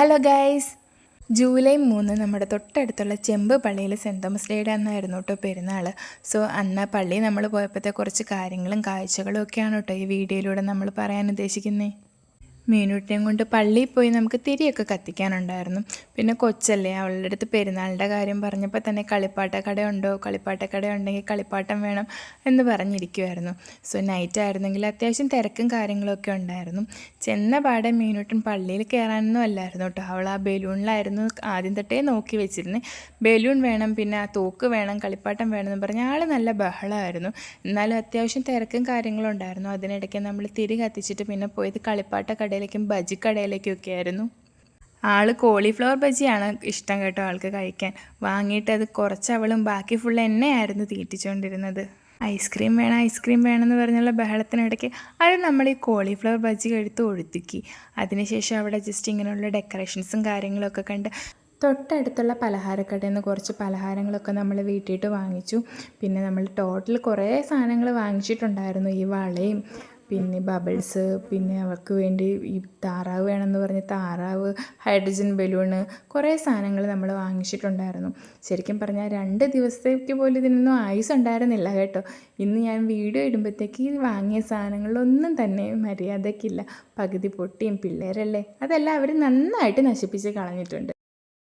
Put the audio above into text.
Hello guys July മൂന്ന് നമ്മുടെ തൊട്ടടുത്തുള്ള ചെമ്പ് പള്ളിയിൽ സെന്റ് തോമസ് ഡേയുടെ അന്നായിരുന്നു കേട്ടോ പെരുന്നാൾ സോ അന്ന് പള്ളി നമ്മൾ പോയപ്പോഴത്തെ കുറച്ച് കാര്യങ്ങളും കാഴ്ചകളും ഒക്കെയാണ് കേട്ടോ ഈ വീഡിയോയിലൂടെ നമ്മൾ പറയാൻ ഉദ്ദേശിക്കുന്നത് മീനൂട്ടിയും കൊണ്ട് പള്ളിയിൽ പോയി നമുക്ക് തിരിയൊക്കെ കത്തിക്കാനുണ്ടായിരുന്നു. പിന്നെ കൊച്ചല്ലേ അവളുടെ അടുത്ത് പെരുന്നാളിന്റെ കാര്യം പറഞ്ഞപ്പോൾ തന്നെ കളിപ്പാട്ട കടയുണ്ടോ കളിപ്പാട്ട കട ഉണ്ടെങ്കിൽ കളിപ്പാട്ടം വേണം എന്ന് പറഞ്ഞിരിക്കുമായിരുന്നു സോ നൈറ്റ് ആയിരുന്നെങ്കിൽ അത്യാവശ്യം തിരക്കും കാര്യങ്ങളൊക്കെ ഉണ്ടായിരുന്നു. ചെന്ന പാടെ മീനൂട്ടൻ പള്ളിയിൽ കയറാനൊന്നും അല്ലായിരുന്നു കേട്ടോ. അവൾ ആ ബലൂണിലായിരുന്നു ആദ്യം തൊട്ടേ നോക്കി വെച്ചിരുന്നത് ബലൂൺ വേണം പിന്നെ ആ തോക്ക് വേണം കളിപ്പാട്ടം വേണം എന്ന് പറഞ്ഞ് ആൾ നല്ല ബഹളമായിരുന്നു എന്നാലും അത്യാവശ്യം തിരക്കും കാര്യങ്ങളും ഉണ്ടായിരുന്നു. അതിനിടയ്ക്ക് നമ്മൾ തിരി കത്തിച്ചിട്ട് പിന്നെ പോയത് കളിപ്പാട്ട കടയിലേക്കും ബജി കടയിലേക്കും ഒക്കെ ആയിരുന്നു ആൾ കോളിഫ്ലവർ ബജിയാണ് ഇഷ്ടം കേട്ടോ ആൾക്ക് കഴിക്കാൻ. വാങ്ങിയിട്ട് അത് കുറച്ച് അവളും ബാക്കി ഫുൾ എന്നെയായിരുന്നു തീറ്റിച്ചുകൊണ്ടിരുന്നത് ഐസ്ക്രീം വേണം ഐസ്ക്രീം വേണമെന്ന് പറഞ്ഞുള്ള ബഹളത്തിനിടയ്ക്ക് അത് നമ്മൾ ഈ കോളിഫ്ലവർ ബജി എടുത്ത് ഒഴുത്തിക്കി അതിനുശേഷം അവിടെ ജസ്റ്റ് ഇങ്ങനെയുള്ള ഡെക്കറേഷൻസും കാര്യങ്ങളൊക്കെ കണ്ട് തൊട്ടടുത്തുള്ള പലഹാരക്കടയിൽ നിന്ന് കുറച്ച് പലഹാരങ്ങളൊക്കെ നമ്മൾ വീട്ടിയിട്ട് വാങ്ങിച്ചു. പിന്നെ നമ്മൾ ടോട്ടൽ കുറേ സാധനങ്ങൾ വാങ്ങിച്ചിട്ടുണ്ടായിരുന്നു. ഈ വളയും പിന്നെ ബബിൾസ് പിന്നെ അവർക്ക് വേണ്ടി ഈ താറാവ് വേണമെന്ന് പറഞ്ഞ് താറാവ് ഹൈഡ്രജൻ ബലൂണ് കുറേ സാധനങ്ങൾ നമ്മൾ വാങ്ങിച്ചിട്ടുണ്ടായിരുന്നു. ശരിക്കും പറഞ്ഞാൽ രണ്ട് ദിവസത്തേക്ക് പോലും ഇതിനൊന്നും ആയുസ് ഉണ്ടായിരുന്നില്ല കേട്ടോ. ഇന്ന് ഞാൻ വീഡിയോ ഇടുമ്പോഴത്തേക്ക് ഈ വാങ്ങിയ സാധനങ്ങളൊന്നും തന്നെ മര്യാദക്കില്ല പകുതി പൊട്ടിയും പിള്ളേരല്ലേ? അതെല്ലാം അവർ നന്നായിട്ട് നശിപ്പിച്ച് കളഞ്ഞിട്ടുണ്ട്.